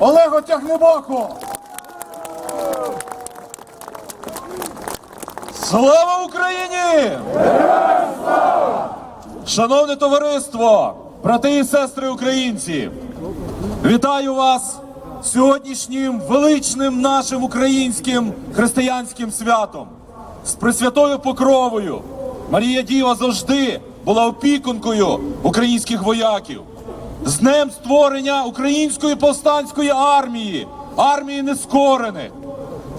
Олегу Тягнебоку. Слава Україні! Шановне товариство, брати і сестри українці, вітаю вас сьогоднішнім величним нашим українським християнським святом з Пресвятою Покровою. Марія Діва завжди була опікункою українських вояків. З днем створення української повстанської армії, армії нескорених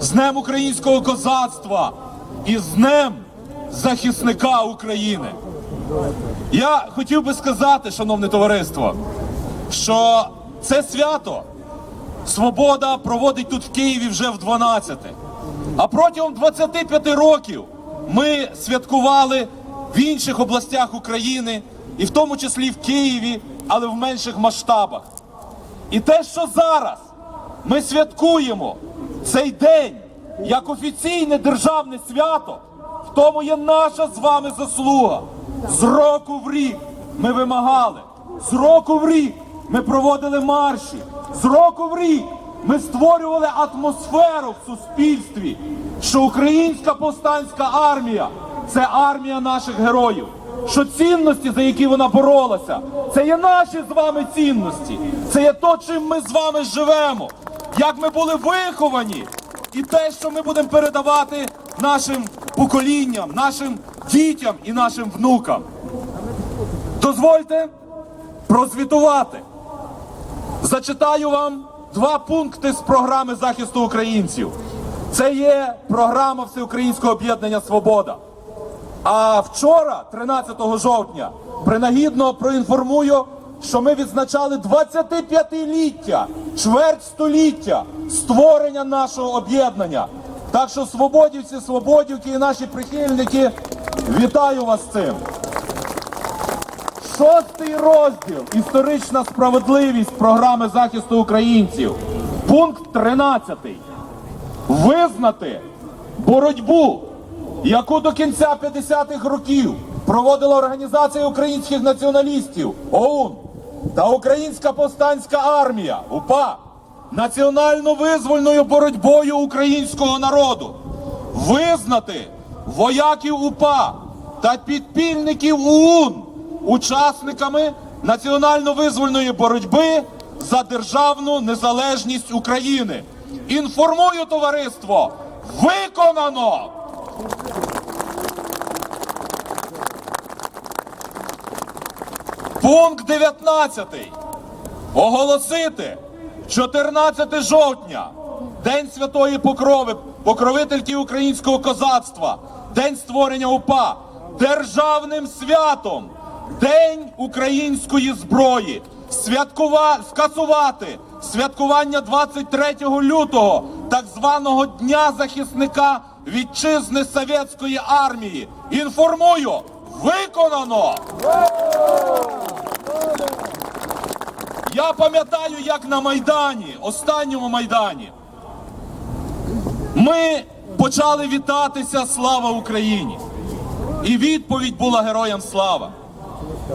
з Днем українського козацтва і з Днем захисника України. Я хотів би сказати, шановне товариство, що це свято Свобода проводить тут в Києві вже в 12. А протягом 25 років ми святкували в інших областях України, і в тому числі в Києві, але в менших масштабах. І те, що зараз ми святкуємо цей день як офіційне державне свято, в тому є наша з вами заслуга. З року в рік ми вимагали, з року в рік ми проводили марші, з року в рік ми створювали атмосферу в суспільстві, що українська повстанська армія це армія наших героїв що цінності, за які вона боролася, це є наші з вами цінності, це є то, чим ми з вами живемо, як ми були виховані, і те, що ми будемо передавати нашим поколінням, нашим дітям і нашим внукам. Дозвольте прозвітувати. Зачитаю вам два пункти з програми захисту українців. Це є програма Всеукраїнського об'єднання Свобода. А вчора, 13 жовтня, принагідно проінформую, що ми відзначали 25-ліття, чверть століття створення нашого об'єднання. Так що свободівці, свободівки і наші прихильники, вітаю вас з цим. Шостий розділ Історична справедливість програми захисту українців. Пункт 13. Визнати боротьбу яку до кінця 50-х років проводила Організація українських націоналістів ОУН та Українська повстанська армія УПА національно-визвольною боротьбою українського народу, визнати вояків УПА та підпільників ОУН учасниками національно-визвольної боротьби за державну незалежність України. Інформую товариство, виконано! Пункт 19. Оголосити 14 жовтня, День Святої Покрови, покровительки українського козацтва, День створення УПА, державним святом, День української зброї, святкува... скасувати святкування 23 лютого, так званого Дня захисника вітчизни Совєтської армії. Інформую, виконано! Я пам'ятаю, як на Майдані, останньому Майдані, ми почали вітатися Слава Україні! І відповідь була героям слава.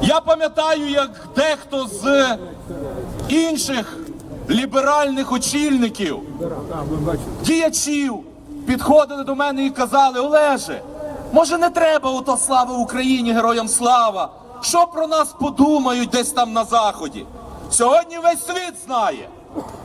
Я пам'ятаю, як дехто з інших ліберальних очільників, діячів підходили до мене і казали: Олеже, може не треба ото слава Україні, героям слава. Що про нас подумають десь там на заході? Сьогодні весь світ знає,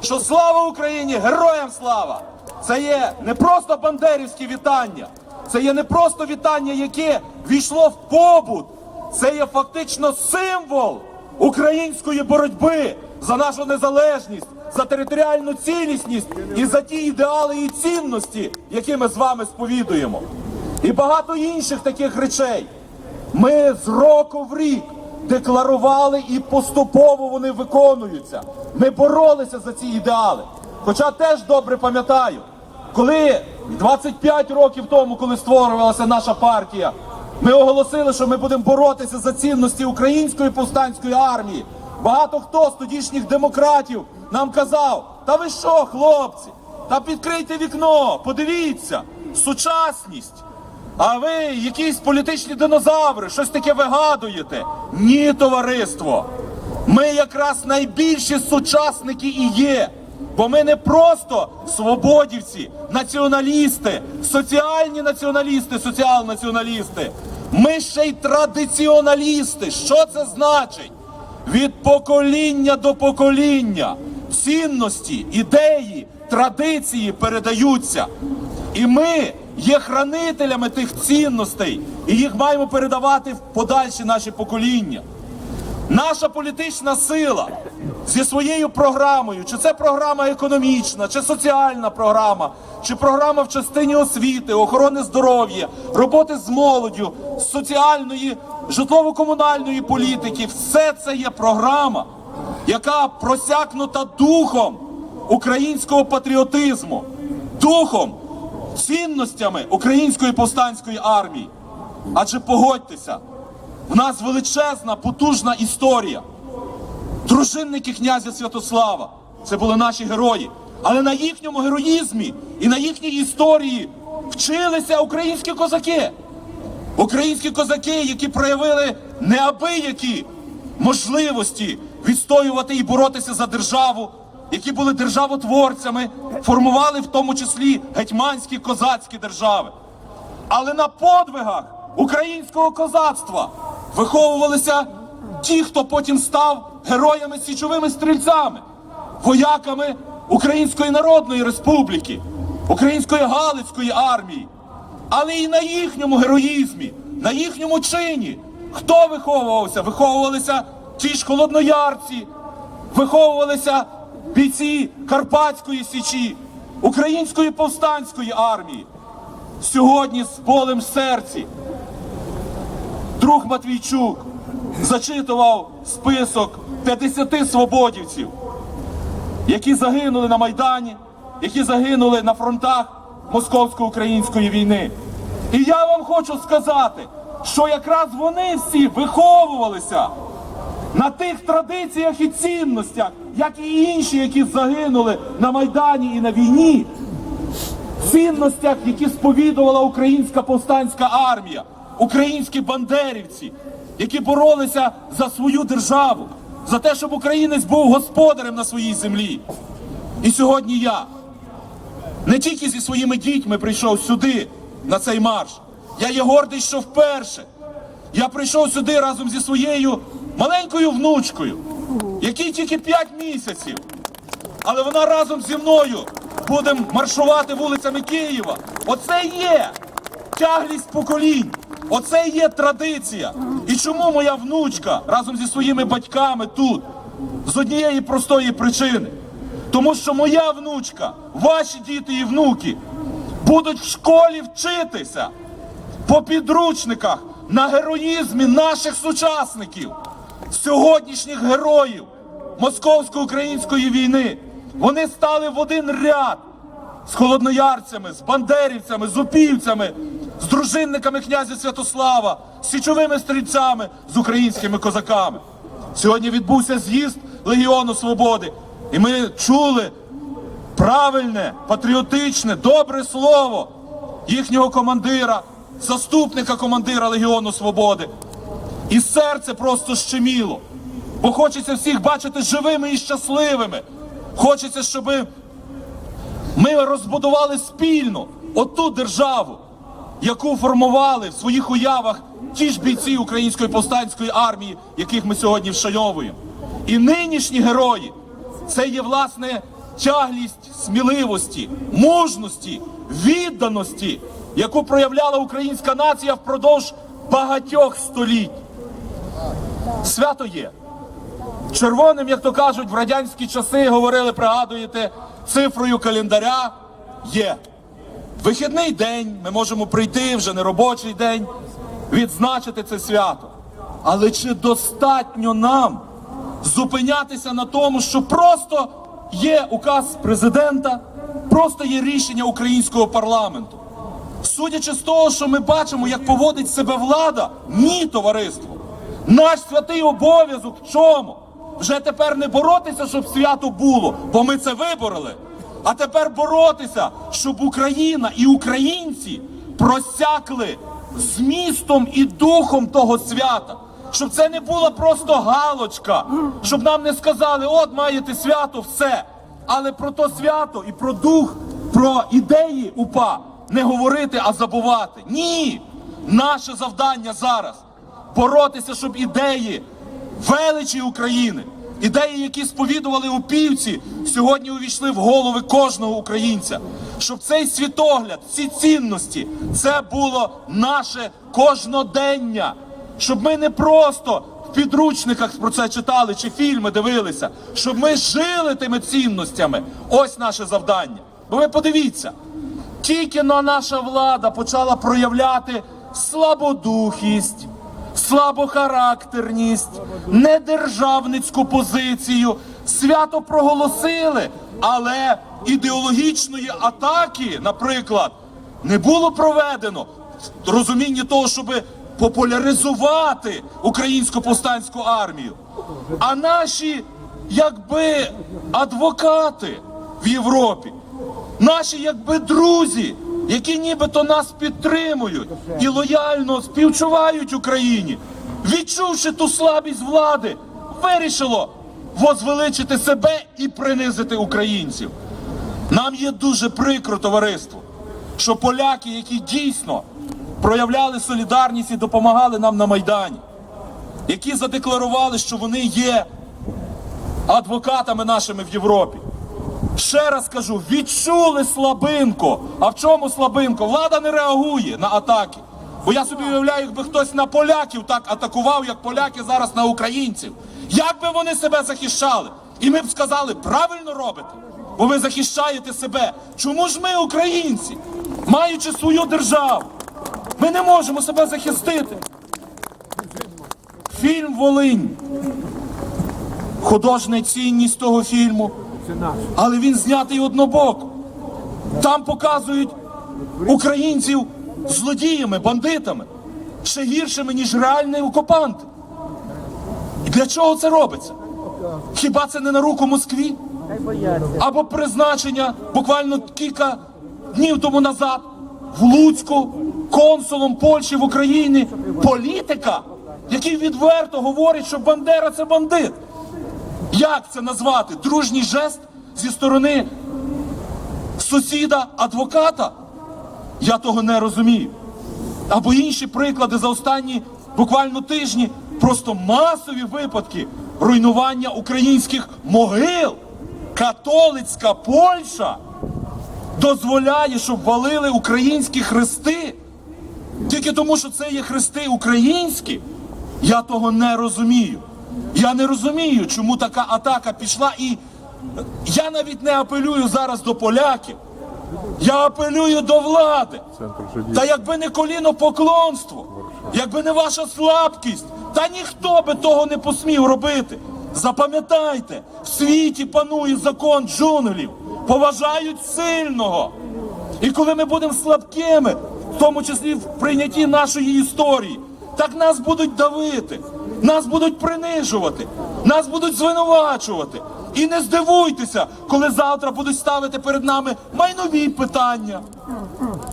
що слава Україні, героям слава! Це є не просто бандерівські вітання, це є не просто вітання, яке війшло в побут. Це є фактично символ української боротьби за нашу незалежність, за територіальну цілісність і за ті ідеали і цінності, які ми з вами сповідуємо. І багато інших таких речей. Ми з року в рік декларували і поступово вони виконуються. Ми боролися за ці ідеали. Хоча теж добре пам'ятаю, коли 25 років тому, коли створювалася наша партія, ми оголосили, що ми будемо боротися за цінності української повстанської армії. Багато хто з тодішніх демократів нам казав: та ви що, хлопці? Та підкрийте вікно, подивіться, сучасність. А ви якісь політичні динозаври, щось таке вигадуєте? Ні, товариство. Ми якраз найбільші сучасники і є. Бо ми не просто свободівці, націоналісти, соціальні націоналісти, соціал-націоналісти. Ми ще й традиціоналісти. Що це значить? Від покоління до покоління цінності, ідеї, традиції передаються. І ми є хранителями тих цінностей, і їх маємо передавати в подальші наші покоління. Наша політична сила зі своєю програмою, чи це програма економічна, чи соціальна програма, чи програма в частині освіти, охорони здоров'я, роботи з молоддю, соціальної, житлово-комунальної політики, все це є програма, яка просякнута духом українського патріотизму, духом, цінностями української повстанської армії. Адже погодьтеся, в нас величезна, потужна історія. Дружинники князя Святослава це були наші герої. Але на їхньому героїзмі і на їхній історії вчилися українські козаки. Українські козаки, які проявили неабиякі можливості відстоювати і боротися за державу, які були державотворцями, формували в тому числі гетьманські козацькі держави. Але на подвигах українського козацтва виховувалися ті, хто потім став героями січовими стрільцями, вояками Української Народної Республіки, Української Галицької армії. Але і на їхньому героїзмі, на їхньому чині. Хто виховувався? Виховувалися ті ж холодноярці, виховувалися бійці Карпатської січі, Української повстанської армії. Сьогодні з болем серці друг Матвійчук зачитував список 50 свободівців, які загинули на Майдані, які загинули на фронтах московсько-української війни. І я вам хочу сказати, що якраз вони всі виховувалися на тих традиціях і цінностях, як і інші, які загинули на Майдані і на війні, цінностях, які сповідувала українська повстанська армія, українські бандерівці, які боролися за свою державу, за те, щоб українець був господарем на своїй землі. І сьогодні я не тільки зі своїми дітьми прийшов сюди на цей марш. Я є гордий, що вперше я прийшов сюди разом зі своєю маленькою внучкою, якій тільки 5 місяців. Але вона разом зі мною буде маршувати вулицями Києва. Оце є тяглість поколінь. Оце є традиція. І чому моя внучка разом зі своїми батьками тут? З однієї простої причини. Тому що моя внучка, ваші діти і внуки будуть в школі вчитися по підручниках на героїзмі наших сучасників, сьогоднішніх героїв московсько-української війни. Вони стали в один ряд з холодноярцями, з бандерівцями, з упівцями, з дружинниками князя Святослава, з січовими стрільцями, з українськими козаками. Сьогодні відбувся з'їзд Легіону Свободи, і ми чули правильне, патріотичне, добре слово їхнього командира, заступника командира Легіону Свободи. І серце просто щеміло. Бо хочеться всіх бачити живими і щасливими. Хочеться, щоб ми розбудували спільно оту державу, яку формували в своїх уявах ті ж бійці української повстанської армії, яких ми сьогодні вшайовуємо. І нинішні герої це є власне тяглість сміливості, мужності, відданості, яку проявляла українська нація впродовж багатьох століть. Свято є. Червоним, як то кажуть, в радянські часи говорили, пригадуєте, цифрою календаря є. Вихідний день, ми можемо прийти вже не робочий день, відзначити це свято. Але чи достатньо нам зупинятися на тому, що просто є указ президента, просто є рішення українського парламенту? Судячи з того, що ми бачимо, як поводить себе влада, ні, товариство. Наш святий обов'язок в чому? Вже тепер не боротися, щоб свято було, бо ми це вибороли. А тепер боротися, щоб Україна і українці просякли змістом і духом того свята, щоб це не була просто галочка, щоб нам не сказали, от маєте свято, все. Але про то свято і про дух, про ідеї УПА не говорити, а забувати. Ні! Наше завдання зараз боротися, щоб ідеї величі України, ідеї, які сповідували упівці, сьогодні увійшли в голови кожного українця. Щоб цей світогляд, ці цінності, це було наше кожнодення. Щоб ми не просто в підручниках про це читали чи фільми дивилися, щоб ми жили тими цінностями. Ось наше завдання. Бо ви подивіться, тільки но наша влада почала проявляти слабодухість, слабохарактерність, недержавницьку позицію. Свято проголосили, але ідеологічної атаки, наприклад, не було проведено. Розуміння того, щоб популяризувати українську повстанську армію. А наші, якби адвокати в Європі, наші якби друзі, які нібито нас підтримують і лояльно співчувають Україні, відчувши ту слабість влади, вирішило возвеличити себе і принизити українців. Нам є дуже прикро, товариство, що поляки, які дійсно проявляли солідарність і допомагали нам на Майдані, які задекларували, що вони є адвокатами нашими в Європі. Ще раз кажу, відчули слабинку. А в чому слабинку? Влада не реагує на атаки. Бо я собі уявляю, якби хтось на поляків так атакував, як поляки зараз на українців. Як би вони себе захищали? І ми б сказали, правильно робите, бо ви захищаєте себе. Чому ж ми, українці, маючи свою державу, ми не можемо себе захистити? Фільм Волинь. Художня цінність того фільму. Але він знятий однобоко. Там показують українців злодіями, бандитами, ще гіршими, ніж реальні окупанти. І для чого це робиться? Хіба це не на руку Москві? Або призначення буквально кілька днів тому назад в Луцьку консулом Польщі в Україні політика, який відверто говорить, що Бандера це бандит. Як це назвати? Дружній жест зі сторони сусіда, адвоката? Я того не розумію. Або інші приклади за останні буквально тижні просто масові випадки руйнування українських могил. Католицька Польща дозволяє, щоб валили українські хрести. Тільки тому, що це є хрести українські, я того не розумію. Я не розумію, чому така атака пішла. І я навіть не апелюю зараз до поляків. Я апелюю до влади. Та якби не коліно поклонство, якби не ваша слабкість, та ніхто би того не посмів робити. Запам'ятайте, в світі панує закон джунглів, поважають сильного. І коли ми будемо слабкими, в тому числі в прийнятті нашої історії, так нас будуть давити, нас будуть принижувати, нас будуть звинувачувати. І не здивуйтеся, коли завтра будуть ставити перед нами майнові питання,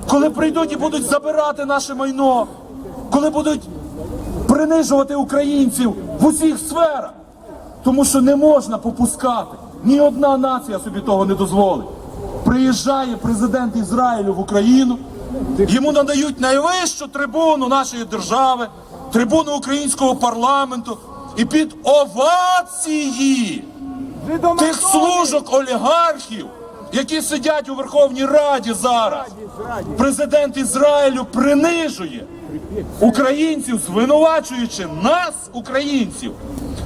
коли прийдуть і будуть забирати наше майно, коли будуть принижувати українців в усіх сферах. Тому що не можна попускати. Ні одна нація собі того не дозволить. Приїжджає президент Ізраїлю в Україну, йому надають найвищу трибуну нашої держави, трибуну українського парламенту. І під овації тих служок олігархів, які сидять у Верховній Раді зараз, президент Ізраїлю принижує українців, звинувачуючи нас, українців,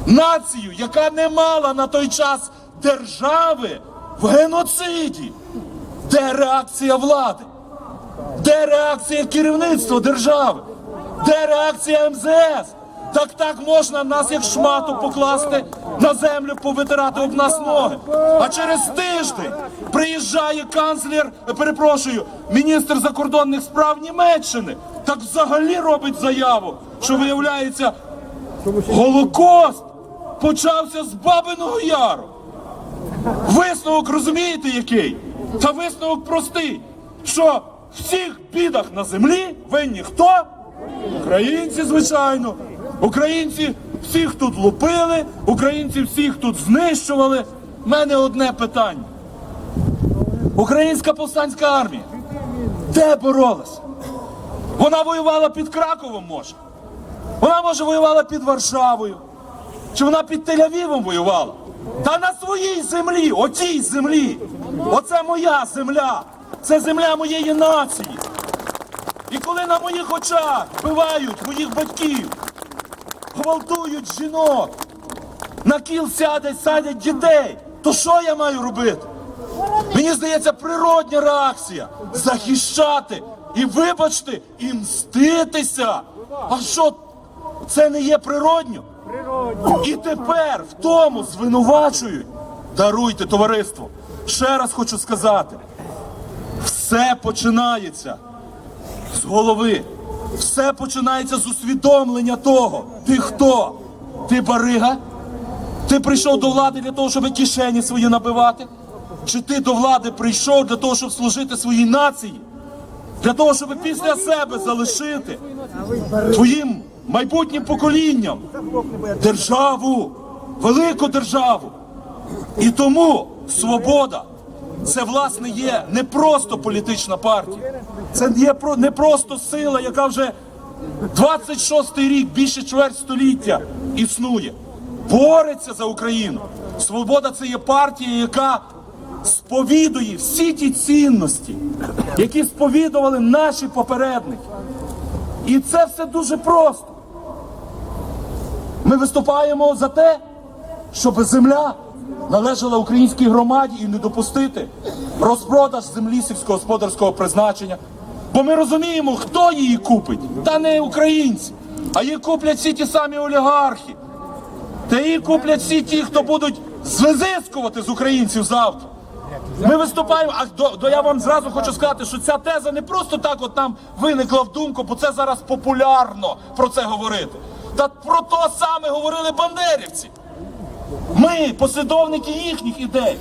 націю, яка не мала на той час держави в геноциді. Де реакція влади? Де реакція керівництва держави? Де реакція МЗС? Так так можна нас як шмату покласти на землю, повитирати об нас ноги. А через тиждень приїжджає канцлер, перепрошую, міністр закордонних справ Німеччини. Так взагалі робить заяву, що виявляється, Голокост почався з Бабиного Яру. Висновок розумієте який? Та висновок простий, що всіх бідах на землі винні хто? Українці, звичайно. Українці всіх тут лупили, українці всіх тут знищували. У мене одне питання. Українська повстанська армія. Де боролась? Вона воювала під Краковом, може. Вона, може, воювала під Варшавою. Чи вона під Тель-Авівом воювала? Та на своїй землі, отій землі. Оце моя земля. Це земля моєї нації. І коли на моїх очах вбивають моїх батьків, гвалтують жінок, на кіл сядять, садять дітей, то що я маю робити? Мені здається, природня реакція захищати і вибачте, і мститися. А що це не є природньо? І тепер в тому звинувачують. Даруйте, товариство. Ще раз хочу сказати: все починається з голови. Все починається з усвідомлення того. Ти хто? Ти барига? Ти прийшов до влади для того, щоб кишені свої набивати? Чи ти до влади прийшов для того, щоб служити своїй нації? Для того, щоб після себе залишити твоїм майбутнім поколінням державу, велику державу. І тому свобода це власне є не просто політична партія, це є не просто сила, яка вже 26-й рік, більше чверть століття існує, бореться за Україну. Свобода це є партія, яка сповідує всі ті цінності, які сповідували наші попередники. І це все дуже просто. Ми виступаємо за те, щоб земля належала українській громаді і не допустити розпродаж землі сільськогосподарського призначення. Бо ми розуміємо, хто її купить, та не українці, а її куплять всі ті самі олігархи. Та її куплять всі ті, хто будуть звизискувати з українців завтра. Ми виступаємо, а до, до я вам зразу хочу сказати, що ця теза не просто так от нам виникла в думку, бо це зараз популярно про це говорити. Та про то саме говорили бандерівці. Ми, послідовники їхніх ідей.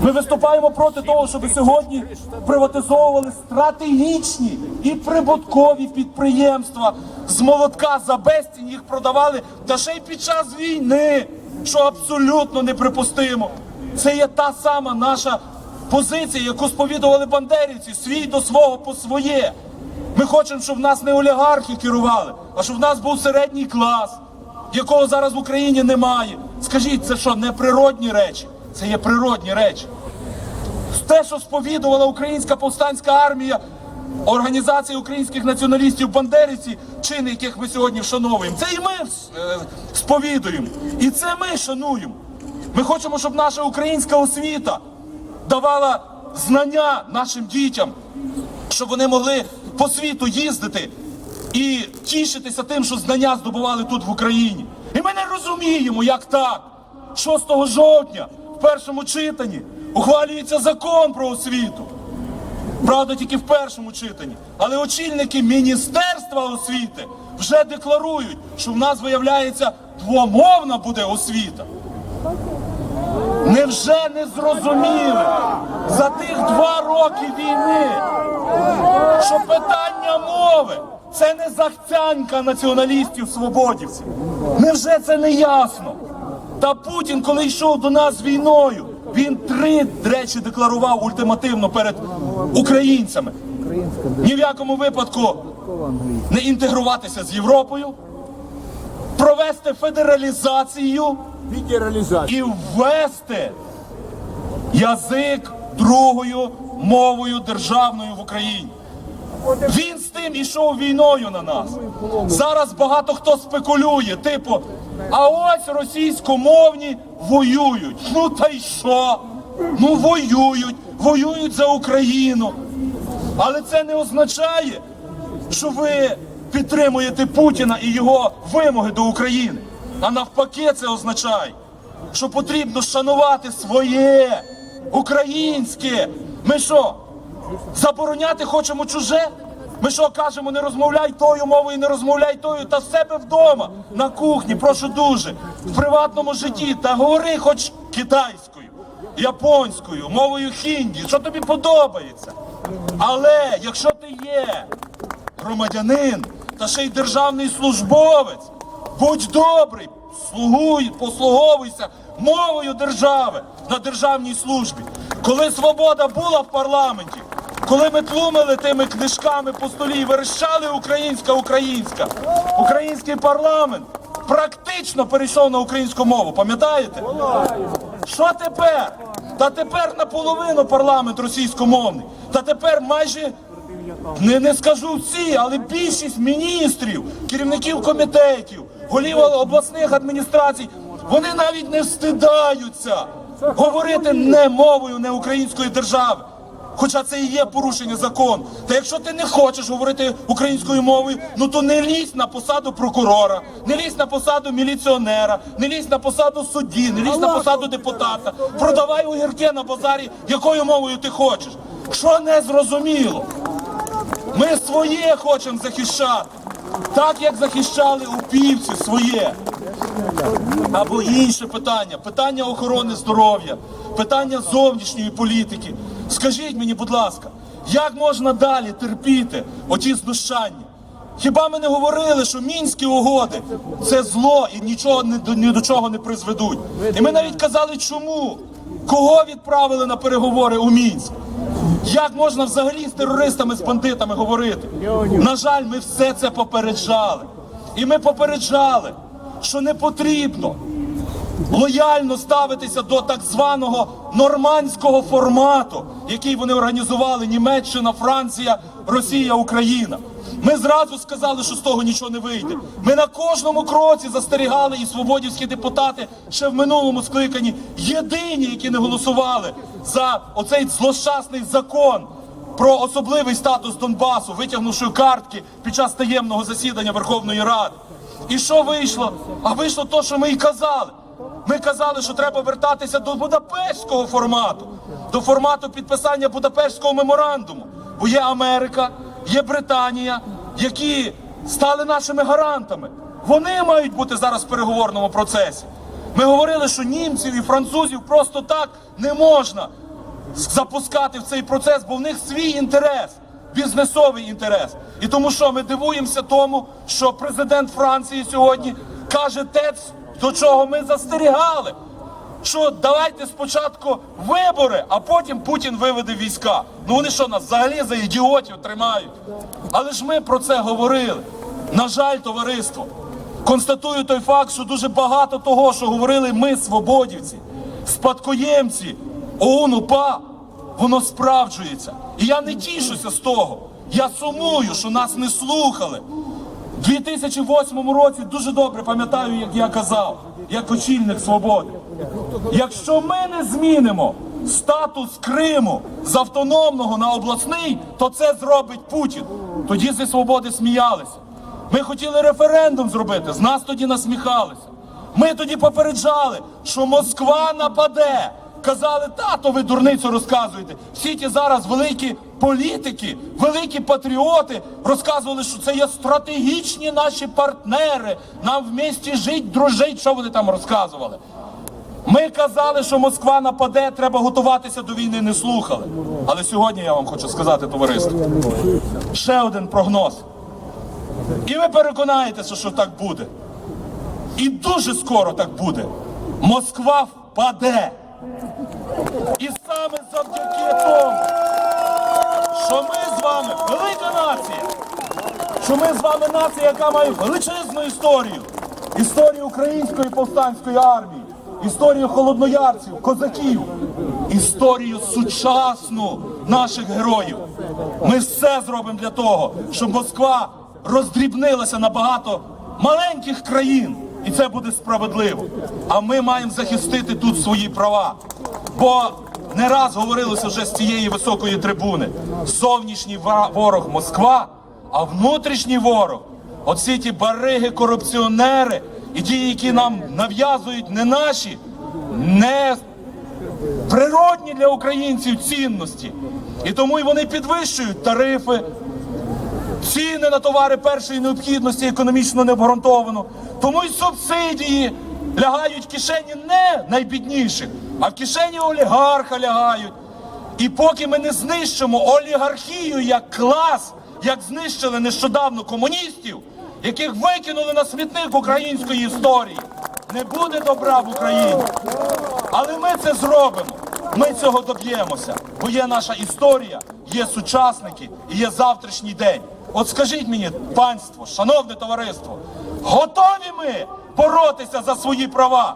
Ми виступаємо проти того, щоб сьогодні приватизовували стратегічні і прибуткові підприємства. З молотка за безцінь їх продавали, та ще й під час війни, що абсолютно неприпустимо. Це є та сама наша позиція, яку сповідували бандерівці, свій до свого по своє. Ми хочемо, щоб в нас не олігархи керували, а щоб в нас був середній клас якого зараз в Україні немає. Скажіть, це що, не природні речі? Це є природні речі. Те, що сповідувала Українська повстанська армія, організація українських націоналістів Бандерівці, чини, яких ми сьогодні вшановуємо, це і ми е, сповідуємо. І це ми шануємо. Ми хочемо, щоб наша українська освіта давала знання нашим дітям, щоб вони могли по світу їздити і тішитися тим, що знання здобували тут в Україні. І ми не розуміємо, як так. 6 жовтня в першому читанні ухвалюється закон про освіту. Правда, тільки в першому читанні. Але очільники Міністерства освіти вже декларують, що в нас виявляється двомовна буде освіта. Невже не зрозуміли за тих два роки війни, що питання мови це не захцянка націоналістів свободівців. Невже це не ясно? Та Путін, коли йшов до нас війною, він три речі декларував ультимативно перед українцями. Ні в якому випадку не інтегруватися з Європою, провести федералізацію і ввести язик другою мовою державною в Україні. Він з тим ішов війною на нас. Зараз багато хто спекулює, типу, а ось російськомовні воюють. Ну та й що? Ну воюють, воюють за Україну. Але це не означає, що ви підтримуєте Путіна і його вимоги до України. А навпаки, це означає, що потрібно шанувати своє українське. Ми що, забороняти хочемо чуже? Ми що кажемо, не розмовляй тою мовою, не розмовляй тою, та в себе вдома, на кухні, прошу дуже, в приватному житті, та говори хоч китайською, японською, мовою хінді, що тобі подобається. Але якщо ти є громадянин та ще й державний службовець, Будь добрий, слугуй, послуговуйся мовою держави на державній службі. Коли свобода була в парламенті, коли ми тлумили тими книжками по столі і верещали українська, українська, український парламент практично перейшов на українську мову. Пам'ятаєте? Що тепер? Та тепер наполовину парламент російськомовний. Та тепер майже не, не скажу всі, але більшість міністрів, керівників комітетів, голів обласних адміністрацій, вони навіть не встидаються говорити не мовою не української держави. Хоча це і є порушення закону. Та якщо ти не хочеш говорити українською мовою, ну то не лізь на посаду прокурора, не лізь на посаду міліціонера, не лізь на посаду судді, не лізь на посаду депутата. Продавай огірки на базарі, якою мовою ти хочеш. Що не зрозуміло? Ми своє хочемо захищати, так як захищали у півці своє. Або інше питання, питання охорони здоров'я, питання зовнішньої політики. Скажіть мені, будь ласка, як можна далі терпіти оті знущання? Хіба ми не говорили, що мінські угоди це зло і нічого ні до, чого не призведуть? І ми навіть казали, чому? Кого відправили на переговори у Мінськ? Як можна взагалі з терористами, з бандитами говорити? На жаль, ми все це попереджали. І ми попереджали, що не потрібно лояльно ставитися до так званого нормандського формату, який вони організували Німеччина, Франція, Росія, Україна. Ми зразу сказали, що з того нічого не вийде. Ми на кожному кроці застерігали і свободівські депутати ще в минулому скликанні єдині, які не голосували за оцей злощасний закон про особливий статус Донбасу, витягнувши картки під час таємного засідання Верховної Ради. І що вийшло? А вийшло то, що ми і казали. Ми казали, що треба вертатися до Будапештського формату, до формату підписання Будапештського меморандуму. Бо є Америка, є Британія, які стали нашими гарантами. Вони мають бути зараз в переговорному процесі. Ми говорили, що німців і французів просто так не можна запускати в цей процес, бо в них свій інтерес, бізнесовий інтерес. І тому що ми дивуємося тому, що президент Франції сьогодні каже те, до чого ми застерігали. Що давайте спочатку вибори, а потім Путін виведе війська. Ну вони що нас взагалі за ідіотів тримають? Але ж ми про це говорили. На жаль, товариство. Констатую той факт, що дуже багато того, що говорили ми, свободівці, спадкоємці ОУН УПА, воно справджується. І я не тішуся з того. Я сумую, що нас не слухали. У 2008 році дуже добре пам'ятаю, як я казав, як очільник свободи. Якщо ми не змінимо статус Криму з автономного на обласний, то це зробить Путін. Тоді зі свободи сміялися. Ми хотіли референдум зробити, з нас тоді насміхалися. Ми тоді попереджали, що Москва нападе. Казали, тато, ви дурницю розказуєте. Всі ті зараз великі політики, великі патріоти розказували, що це є стратегічні наші партнери. Нам в місті жить, дружить. Що вони там розказували? Ми казали, що Москва нападе, треба готуватися до війни, не слухали. Але сьогодні я вам хочу сказати, товариство, ще один прогноз. І ви переконаєтеся, що так буде. І дуже скоро так буде. Москва впаде. І саме завдяки тому, що ми з вами велика нація, що ми з вами нація, яка має величезну історію, історію української повстанської армії, історію холодноярців, козаків, історію сучасну наших героїв. Ми все зробимо для того, щоб Москва роздрібнилася на багато маленьких країн, і це буде справедливо. А ми маємо захистити тут свої права. Бо не раз говорилося вже з цієї високої трибуни: зовнішній ворог Москва, а внутрішній ворог оці ті бариги, корупціонери і ті, які нам нав'язують не наші, не природні для українців цінності. І тому й вони підвищують тарифи, ціни на товари першої необхідності економічно необґрунтовано. Тому й субсидії лягають в кишені не найбідніших, а в кишені олігарха лягають. І поки ми не знищимо олігархію як клас, як знищили нещодавно комуністів, яких викинули на смітник української історії. Не буде добра в Україні. Але ми це зробимо. Ми цього доб'ємося. Бо є наша історія, є сучасники і є завтрашній день. От скажіть мені, панство, шановне товариство, готові ми боротися за свої права?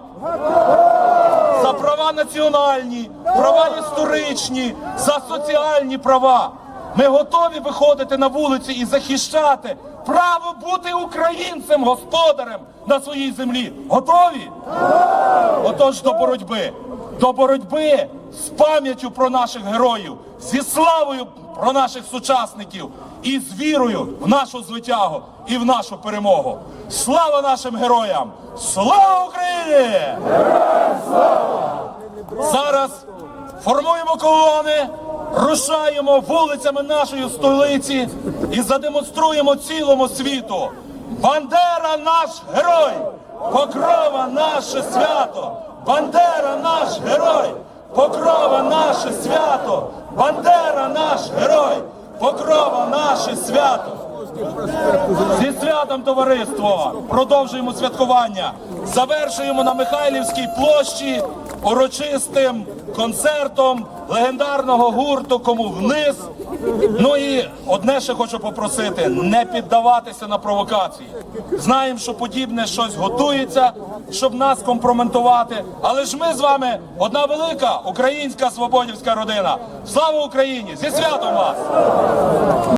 За права національні, права історичні, за соціальні права. Ми готові виходити на вулиці і захищати право бути українцем, господарем на своїй землі. Готові? Отож до боротьби, до боротьби з пам'яттю про наших героїв, зі славою про наших сучасників і з вірою в нашу звитягу і в нашу перемогу. Слава нашим героям! Слава Україні! Зараз формуємо колони, рушаємо вулицями нашої столиці і задемонструємо цілому світу. Бандера наш герой! Покрова наше свято! Бандера наш герой! Покрова наше свято! Бандера наш герой! Покрова наше свято! Зі святом товариство! Продовжуємо святкування. Завершуємо на Михайлівській площі урочистим концертом легендарного гурту Кому вниз. Ну і одне ще хочу попросити: не піддаватися на провокації. Знаємо, що подібне щось готується, щоб нас компроментувати. Але ж ми з вами одна велика українська свободівська родина. Слава Україні! Зі святом вас!